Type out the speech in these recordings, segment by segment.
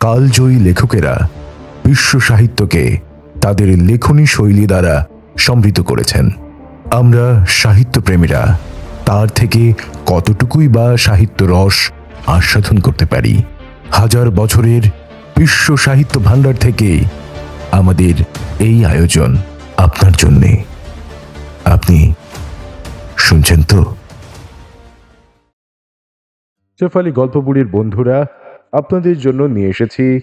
কালজয়ী লেখকেরা বিশ্ব সাহিত্যকে তাদের লেখনী শৈলী দ্বারা সমৃদ্ধ করেছেন। আমরা সাহিত্যপ্রেমীরা তার থেকে কতটুকুই বা সাহিত্য রস আস্বাদন করতে পারি? হাজার বছরের বিশ্ব সাহিত্য ভাণ্ডার থেকে আমাদের এই আয়োজন আপনার জন্যে। আপনি শুনছেন তো? শেফালি গল্পবুড়ির বন্ধুরা আপনাদের জন্য নিয়ে এসেছি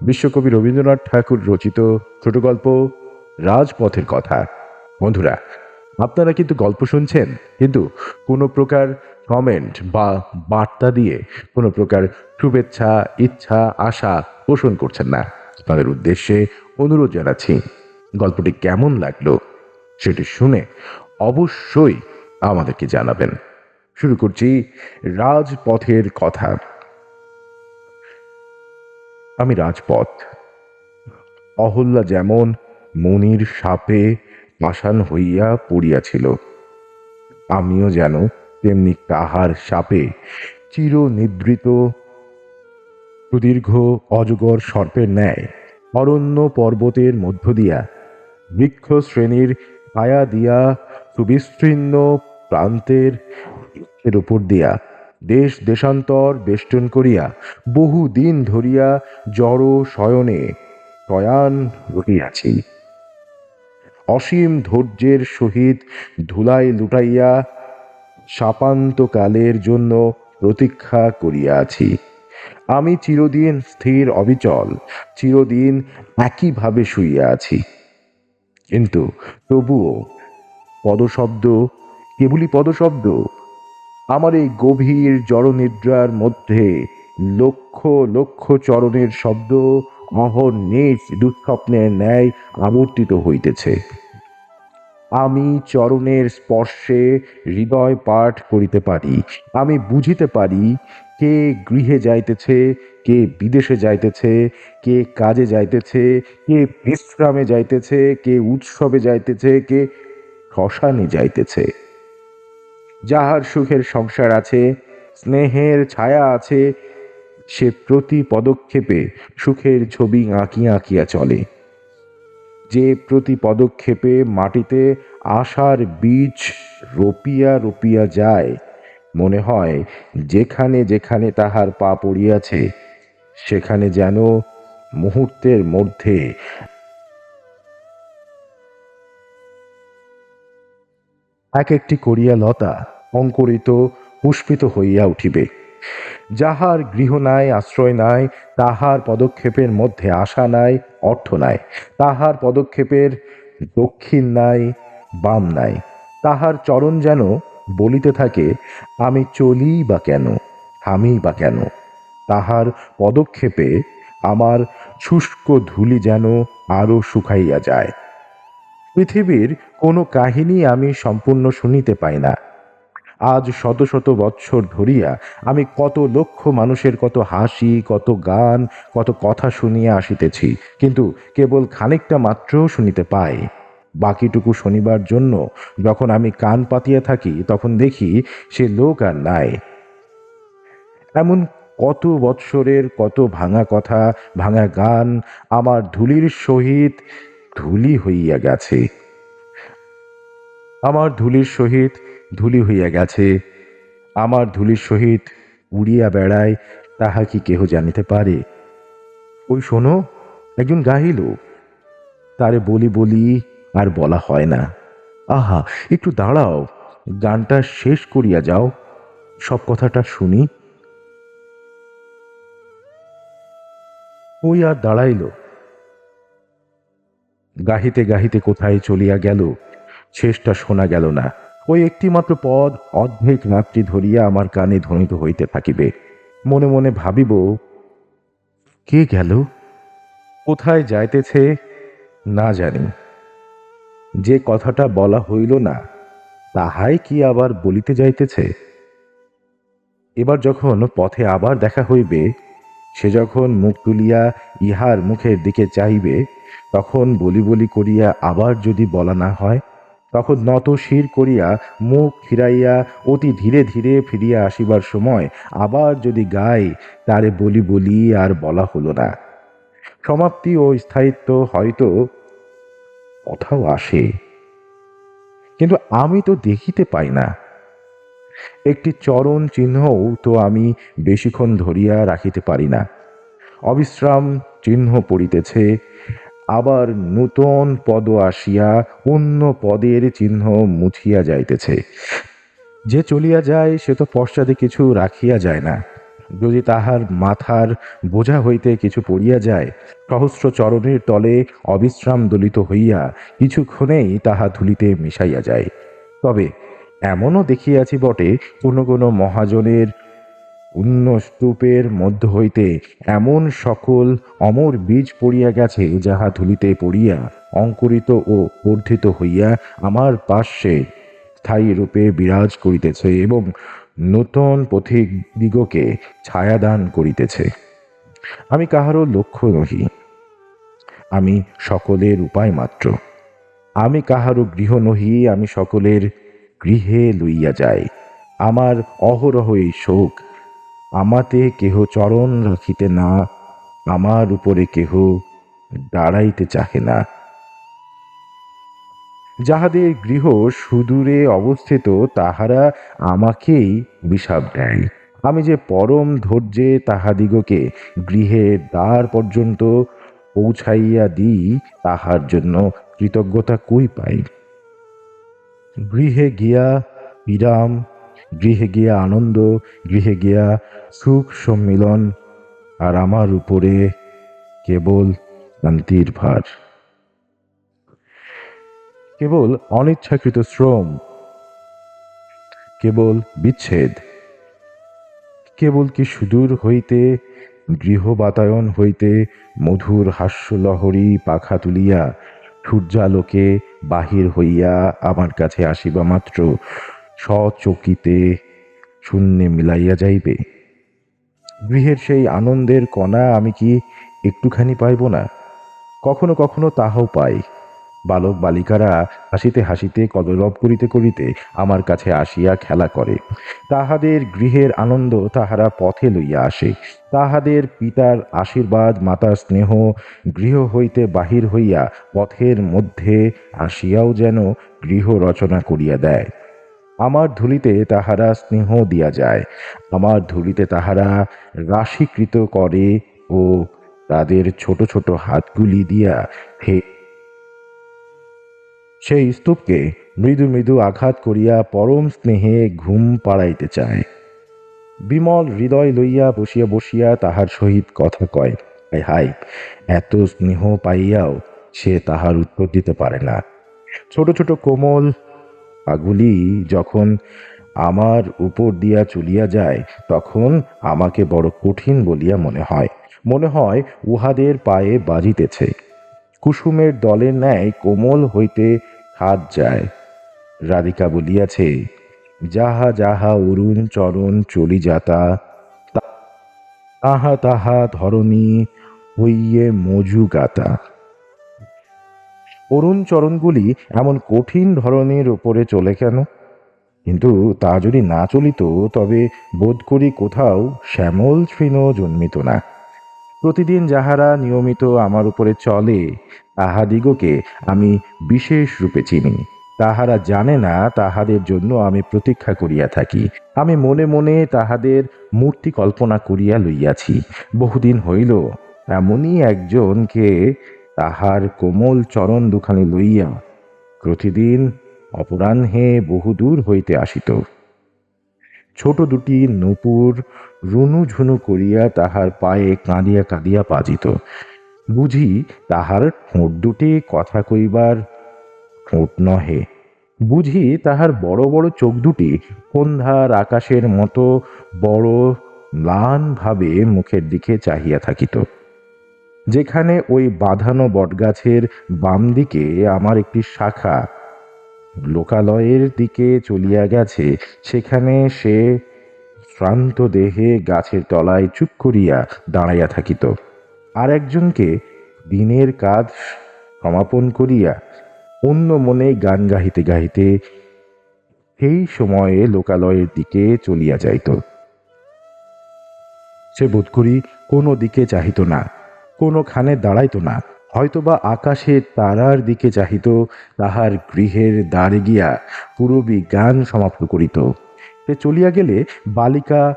বিশ্বকবি রবীন্দ্রনাথ ঠাকুর রচিত ছোট গল্প রাজপথের কথা। বন্ধুরা, আপনারা কিন্তু গল্প শুনছেন, কিন্তু কোনো প্রকার কমেন্ট বা বার্তা দিয়ে কোনো প্রকার শুভেচ্ছা, ইচ্ছা, আশা পোষণ করছেন না। আপনাদের উদ্দেশ্যে অনুরোধ জানাচ্ছি, গল্পটি কেমন লাগল সেটি শুনে অবশ্যই আমাদেরকে জানাবেন। শুরু করছি রাজপথের কথা। আমি রাজপথ। অহল্যা যেমন মনির সাপে পাষাণ হইয়া পড়িয়াছিল, আমিও যেন তেমনি কাহার সাপে চিরনিদ্রিত, সুদীর্ঘ অজগর সর্পের ন্যায় অরণ্য পর্বতের মধ্য দিয়া বৃক্ষ শ্রেণির ছায়া দিয়া সুবিস্তীর্ণ প্রান্তের উপর দিয়া দেশ দেশান্তর বেষ্টন করিয়া বহু দিন ধরিয়া জড় শয়নে শয়ান রহিয়াছি। অসীম ধৈর্যের সহিত ধুলাই লুটাইয়া সাপান্তকালের জন্য প্রতীক্ষা করিয়াছি। আমি চিরদিন স্থির অবিচল, চিরদিন একইভাবে শুইয়া আছি কিন্তু তবুও পদশব্দ, কেবলই পদশব্দ আমার এই গভীর জড়নিদ্রার মধ্যে লক্ষ লক্ষ চরণের শব্দ অহর্নিশ দুঃস্বপ্নের ন্যায় আবর্তিত হইতেছে। আমি চরণের স্পর্শে হৃদয় পাঠ করিতে পারি। আমি বুঝিতে পারি কে গৃহে যাইতেছে, কে বিদেশে যাইতেছে, কে কাজে যাইতেছে, কে বিশ্রামে যাইতেছে, কে উৎসবে যাইতেছে, কে শ্মশানে যাইতেছে। যাহার সুখের সংসার আছে, স্নেহের ছায়া আছে, সে প্রতি পদক্ষেপে সুখের ছবি আঁকিয়া আঁকিয়া চলে। যে প্রতি পদক্ষেপে মাটিতে আশার বীজ রপিয়া রপিয়া যায়, মনে হয় যেখানে যেখানে তাহার পা পড়িয়াছে, সেখানে যেন মুহূর্তের মধ্যে এক একটি করিয়া লতা অঙ্কুরিত পুষ্পিত হইয়া উঠিবে। যাহার গৃহ নাই, আশ্রয় নাই, তাহার পদক্ষেপের মধ্যে আশা নাই, অর্থ নাই, তাহার পদক্ষেপের দক্ষিণ নাই, বাম নাই, তাহার চরণ যেন বলিতে থাকে, আমি চলি বা কেন, আমি বা কেন, তাহার পদক্ষেপে আমার শুষ্ক ধুলি যেন আরও শুকাইয়া যায়। পৃথিবীর কোনো কাহিনী আমি সম্পূর্ণ শুনিতে পাই না। আজ শত শত বৎসর ধরিয়া আমি কত লক্ষ মানুষের কত হাসি, কত গান, কত কথা শুনিয়া আসিতেছি, কিন্তু কেবল খানিকটা মাত্রও শুনিতে পাই। বাকিটুকু শনিবার জন্য যখন আমি কান পাতিয়া থাকি, তখন দেখি সে লোক আর নাই। এমন কত বৎসরের কত ভাঙা কথা, ভাঙা গান আমার ধুলির সহিত ধুলি হইয়া গেছে। আমার ধুলির সহিত ধুলি হইয়া গেছে। আমার ধুলির সহিত উড়িয়া বেড়ায় তাহা কি কেহ জানিতে পারে? ওই শোনো, একজন গাহিল তারে বলি বলি আর বলা হয় না। আহা, একটু দাঁড়াও, গানটা শেষ করিয়া যাও। সব কথাটা শুনি। ওই আর দাঁড়াইল। গাহিতে গাহিতে কোথায় চলিয়া গেল? শেষটা শোনা গেল না। ওই একটিমাত্র পদ অর্ধেক রাত্রি ধরিয়া আমার কানে ধ্বনিত হইতে থাকিবে। মনে মনে ভাবিব, কে গেল? কোথায় যাইতেছে? না জানি। যে কথাটা বলা হইল না, তাহাই কি আবার বলিতে যাইতেছে? এবার যখন পথে আবার দেখা হইবে, সে যখন মুখ তুলিয়া ইহার মুখের দিকে চাইবে তখন বলি বলি করিয়া আবার যদি বলা না হয় তখন নত শির করিয়া মুখ ফিরাইয়া অতি ধীরে ধীরে ফিরিয়া আসিবার সময় আবার যদি গাই তারে বলি বলি আর বলা হলো না। সমাপ্তি ও স্থায়িত্ব হয়তো কোথাও আসে। কিন্তু আমি তো দেখিতে পাই না। একটি চরণ চিহ্নও তো আমি বেশিক্ষণ ধরিয়া রাখিতে পারি না। অবিশ্রাম চিহ্ন পড়িতেছে আবার নূতন পদ আসিয়া অন্য পদের চিহ্ন মুছিয়া যাইতেছে। যে চলিয়া যায়, সে তো পশ্চাতে কিছু রাখিয়া যায় না। যদি তাহার মাথার বোঝা হইতে কিছু পড়িয়া যায়, সহস্র চরণের তলে অবিশ্রাম দলিত হইয়া কিছুক্ষণেই তাহা ধুলিতে মিশাইয়া যায়। তবে এমনও দেখিয়াছি বটে, কোনো কোনো মহাজনের উন্ন স্তূপের মধ্য হইতে এমন সকল অমর বীজ পড়িয়া গেছে যাহা ধুলিতে পড়িয়া অঙ্কুরিত ও বর্ধিত হইয়া আমার পার্শ্বে স্থায়ী রূপে বিরাজ করিতেছে এবং নূতন পথিক দিগকে ছায়াদান করিতেছে। আমি কাহারও লক্ষ্য নহি। আমি সকলের উপায় মাত্র। আমি কাহারও গৃহ নহি, আমি সকলের গৃহে লইয়া যাই। আমার অহরহ এই শোক আমাতে কেহ চরণ রাখিতে না, আমার উপরে কেহ দাঁড়াইতে চাহে না। যাহাদের গৃহ সুদূরে অবস্থিত, তাহারা আমাকেই বিষাব দেয়। আমি যে পরম ধৈর্যে তাহাদিগকে গৃহের দ্বার পর্যন্ত পৌঁছাইয়া দিই, তাহার জন্য কৃতজ্ঞতা কই পাই? গৃহে গিয়া বিরাম গৃহে গিয়া আনন্দ, গৃহে গিয়া সুখ সম্মিলন, আর আমার উপরে কেবল শান্তির ভার। কেবল অনিচ্ছাকৃত শ্রম, কেবল বিচ্ছেদ, কেবল কি সুদূর হইতে গৃহ বাতায়ন হইতে মধুর হাস্যলহরী পাখা তুলিয়া সূর্যালোকে বাহির হইয়া আমার কাছে আসিবা মাত্র। স্বচকিতে শূন্যে মিলাইয়া যাইবে। গৃহের সেই আনন্দের কণা আমি কি একটুখানি পাইব না? কখনো কখনো তাহাও পাই। বালক বালিকারা হাসিতে হাসিতে কদরব করিতে করিতে আমার কাছে আসিয়া খেলা করে। তাহাদের গৃহের আনন্দ তাহারা পথে লইয়া আসে। তাহাদের পিতার আশীর্বাদ, মাতার স্নেহ গৃহ হইতে বাহির হইয়া পথের মধ্যে আসিয়াও যেন গৃহ রচনা করিয়া দেয়। আমার ধুলিতে তাহারা স্নেহ দিয়া যায়। আমার ধুলিতে তাহারা রাশিকৃত করে ও তাদের ছোট ছোট হাতগুলি দিয়া হে সেই স্তূপকে মৃদু মৃদু আঘাত করিয়া পরম স্নেহে ঘুম পাড়াইতে চায়। বিমল হৃদয় লইয়া বসিয়া বসিয়া তাহার সহিত কথা কয়, হায় এত স্নেহ পাইয়াও সে তাহার উত্তর দিতে পারে না। ছোট ছোট কোমল পাগুলি যখন আমার উপর দিয়া চলিয়া যায়, তখন আমাকে বড় কঠিন বলিয়া মনে হয়। মনে হয় উহাদের পায়ে বাজিতেছে। কুসুমের দলের ন্যায় কোমল হইতে হাত যায়। রাধিকা বলিয়াছে, যাহা যাহা অরুণ চরণ চলি যাতা, তাহা তাহা ধরণী হইয়ে মজু গাতা। অরুণ চরণগুলি এমন কঠিন ধরনের উপরে চলে কেন? কিন্তু তা যদি না চলিত, তবে বোধ করি কোথাও শ্যামল তৃণ জন্মিত না। প্রতিদিন যাহারা নিয়মিত আমার উপরে চলে, তাহাদিগকে আমি বিশেষ রূপে চিনি। তাহারা জানে না তাহাদের জন্য আমি প্রতীক্ষা করিয়া থাকি। আমি মনে মনে তাহাদের মূর্তি কল্পনা করিয়া লইয়াছি। বহুদিন হইল, এমনই একজনকে তাহার কোমল চরণ দুখানি লইয়া প্রতিদিন অপরাহ্নে বহুদূর হইতে আসিত। ছোট দুটি নূপুর রুনু ঝুনু করিয়া তাহার পায়ে কাঁদিয়া কাঁদিয়া পাজিত। বুঝি তাহার ঠোঁট দুটি কথা কইবার ঠোঁট নহে। বুঝি তাহার বড় বড় চোখ দুটি সন্ধ্যার আকাশের মতো বড় ম্লানভাবে মুখের দিকে চাহিয়া থাকিত। যেখানে ওই বাঁধানো বটগাছের বাম দিকে আমার একটি শাখা। লোকালয়ের দিকে চলিয়া গেছে, সেখানে সে শ্রান্ত দেহে গাছের তলায় চুপ করিয়া দাঁড়াইয়া থাকিত। আর একজনকে দিনের কাজ সমাপন করিয়া অন্য মনে গান গাহিতে গাহিতে সেই সময়ে লোকালয়ের দিকে চলিয়া যাইত। সে বোধ করি কোনো দিকে চাহিত না। কোনোখানে দাঁড়াইত না। হয়তোবা আকাশের তারার দিকে চাহিত, তাহার গৃহের দ্বারে গিয়া পূরবী গান সমাপ্ত করিত। সে চলিয়া গেলে বালিকা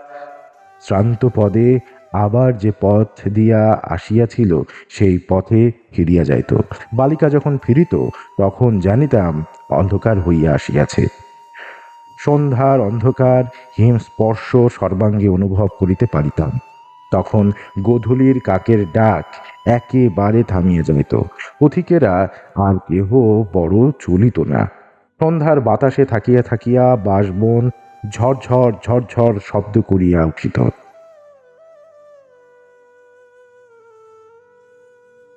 শ্রান্ত পদে আবার যে পথ দিয়া আসিয়াছিল, সেই পথে ফিরিয়া যাইত। বালিকা যখন ফিরিত, তখন জানিতাম অন্ধকার হইয়া আসিয়াছে। সন্ধ্যার অন্ধকার হিম স্পর্শ সর্বাঙ্গে অনুভব করিতে পারিতাম। তখন গোধূলির কাকের ডাক একেবারে থামিয়া যাইত। পথিকেরা আর কেহ বড় চলিত না। সন্ধ্যার বাতাসে থাকিয়া থাকিয়া বাঁশবন ঝরঝর ঝরঝর শব্দ করিয়া উঠিত।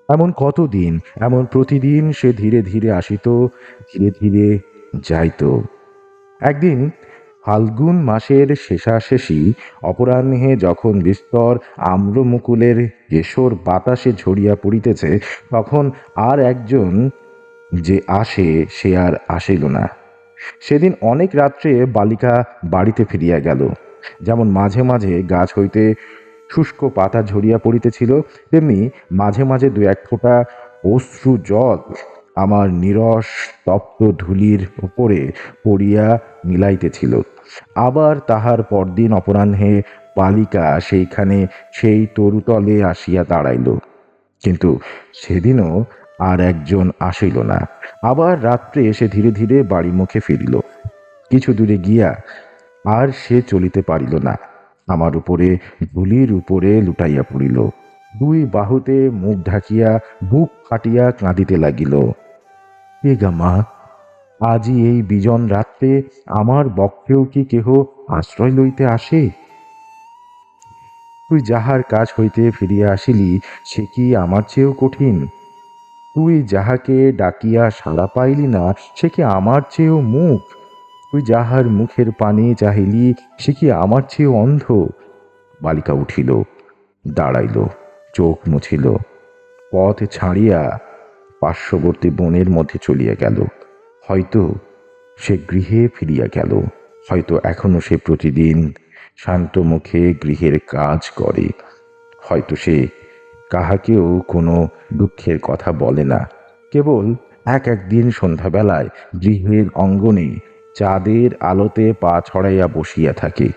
এমন কতদিন, এমন প্রতিদিন সে ধীরে ধীরে আসিত, ধীরে ধীরে যাইত। একদিন ফাল্গুন মাসের শেষাশেষি অপরাহ্নে যখন বিস্তর আম্রমুকুলের কেশর বাতাসে ঝরিয়া পড়িতেছে, তখন আর একজন যে আসে সে আর আসিল না। সেদিন অনেক রাত্রে বালিকা বাড়িতে ফিরিয়া গেল। যেমন মাঝে মাঝে গাছ হইতে শুষ্ক পাতা ঝরিয়া পড়িতেছিল, তেমনি মাঝে মাঝে দু এক ফোঁটা অশ্রু জল আমার নিরস তপ্ত ধুলির উপরে পড়িয়া মিলাইতেছিল। আবার তাহার পরদিন অপরাহ্নে বালিকা সেইখানে সেই তরুতলে আসিয়া দাঁড়াইল। কিন্তু সেদিনও আর একজন আসিল না। আবার রাত্রে এসে ধীরে ধীরে বাড়ি মুখে ফিরিল। কিছু দূরে গিয়া আর সে চলিতে পারিল না। আমার উপরে ধুলির উপরে লুটাইয়া পড়িল। দুই বাহুতে মুখ ঢাকিয়া, বুক ফাটিয়া কাঁদিতে লাগিল। এ গা মা, আজি এই বিজন রাত্রে আমার বক্ষেও কি কেহ আশ্রয় লইতে আসে? তুই যাহার কাজ হইতে ফিরিয়া আসিলি, সে কি আমার চেয়েও কঠিন? তুই যাহাকে ডাকিয়া সাড়া পাইলি না, সে কি আমার চেয়েও মুখ? তুই যাহার মুখের পানে চাহিলি, সে কি আমার চেয়েও অন্ধ? বালিকা উঠিল, দাঁড়াইল। চোখ মুছিল। পথ ছাড়িয়া পার্শ্ববর্তী বনের মধ্যে চলিয়া গেল। হয়তো সে গৃহে ফিরিয়া গেল। হয়তো এখনও সে প্রতিদিন শান্ত মুখে গৃহের কাজ করে। হয়তো সে কাহাকেও কোনো দুঃখের কথা বলে না। কেবল এক একদিন সন্ধ্যাবেলায় গৃহের অঙ্গনে চাঁদের আলোতে পা ছড়াইয়া বসিয়া থাকে।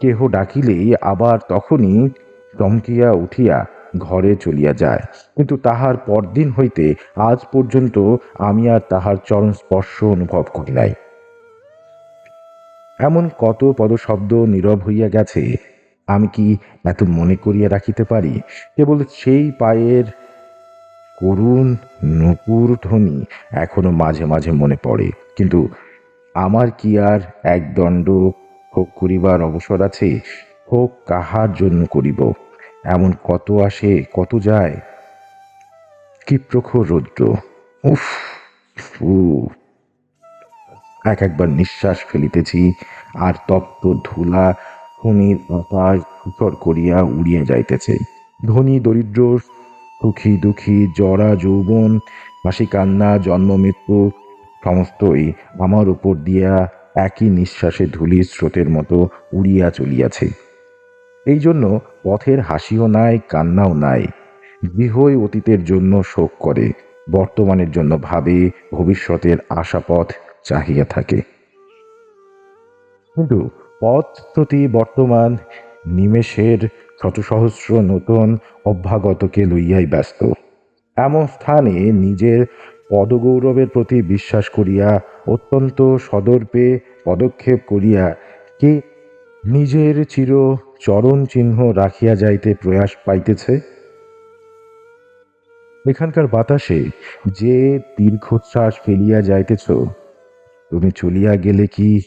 কেহ ডাকিলেই আবার তখনই চমকিয়া উঠিয়া ঘরে চলিয়া যায়। কিন্তু তাহার পরদিন হইতে আজ পর্যন্ত আমি আর তাহার চরণ স্পর্শ অনুভব করি নাই। এমন কত পদশব্দ নীরব হইয়া গেছে, আমি কি এত মনে করিয়া রাখিতে পারি? কেবল সেই পায়ের করুণ, নপুর ধ্বনি এখনও মাঝে মাঝে মনে পড়ে। কিন্তু আমার কি আর একদণ্ড হোক করিবার অবসর আছে? হোক কাহার জন্য করিব? এমন কত আসে, কত যায়? কি প্রখর রৌদ্র। উফ এক একবার নিঃশ্বাস ফেলিতেছি, আর তপ্ত ধুলা ভূমির বাতাস ধূসর করিয়া উড়িয়া যাইতেছে। ধনী, দরিদ্র, সুখী, দুঃখী, জরা, যৌবন, হাসি, কান্না, জন্ম, মৃত্যু সমস্তই আমার উপর দিয়া একই নিঃশ্বাসে ধুলির স্রোতের মতো উড়িয়া চলিয়াছে। এই জন্য পথের হাসিও নাই, কান্নাও নাই। গৃহই অতীতের জন্য শোক করে, বর্তমানের জন্য ভাবে ভবিষ্যতের আশাপথ চাহিয়া থাকে। কিন্তু পথ প্রতি বর্তমান নিমেষের শতসহস্র নতুন অভ্যাগতকে লইয়াই ব্যস্ত। এমন স্থানে নিজের পদগৌরবের প্রতি বিশ্বাস করিয়া অত্যন্ত সদর্পে পদক্ষেপ করিয়া কে নিজের চির চরণ চিহ্ন রাখিয়া যাইতে প্রয়াস পাইতেছে। এখানকার বাতাসে যে দীর্ঘশ্বাস ফেলিয়া যাইতেছ, তুমি চলিয়া গেলে কি?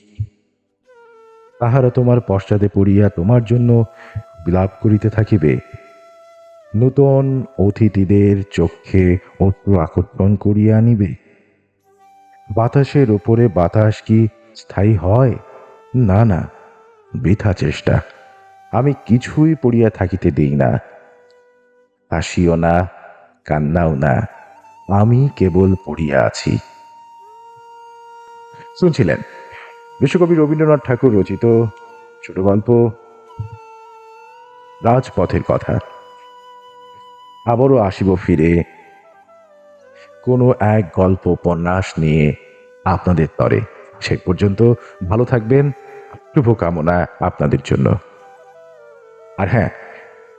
তাহারা তোমার পশ্চাতে পড়িয়া তোমার জন্য বিলাপ করিতে থাকিবে। নূতন অতিথিদের চক্ষে অত্র আকর্ষণ করিয়া আনিবে। বাতাসের ওপরে বাতাস কি স্থায়ী হয়? না না। বৃথা চেষ্টা। আমি কিছুই পড়িয়া থাকিতে দিই না। হাসিও না, কান্নাও না। আমি কেবল পড়িয়া আছি। শুনছিলেন? বিশ্বকবি রবীন্দ্রনাথ ঠাকুর রচিত ছোট গল্প রাজপথের কথা। আবারও আসিব ফিরে কোনো এক গল্প উপন্যাস নিয়ে আপনাদের তরে। সে পর্যন্ত ভালো থাকবেন শুভকামনা আপনাদের জন্য। আর হ্যাঁ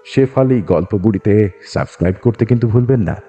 শেফালি গল্প বুড়িতে সাবস্ক্রাইব করতে কিন্তু ভুলবেন না।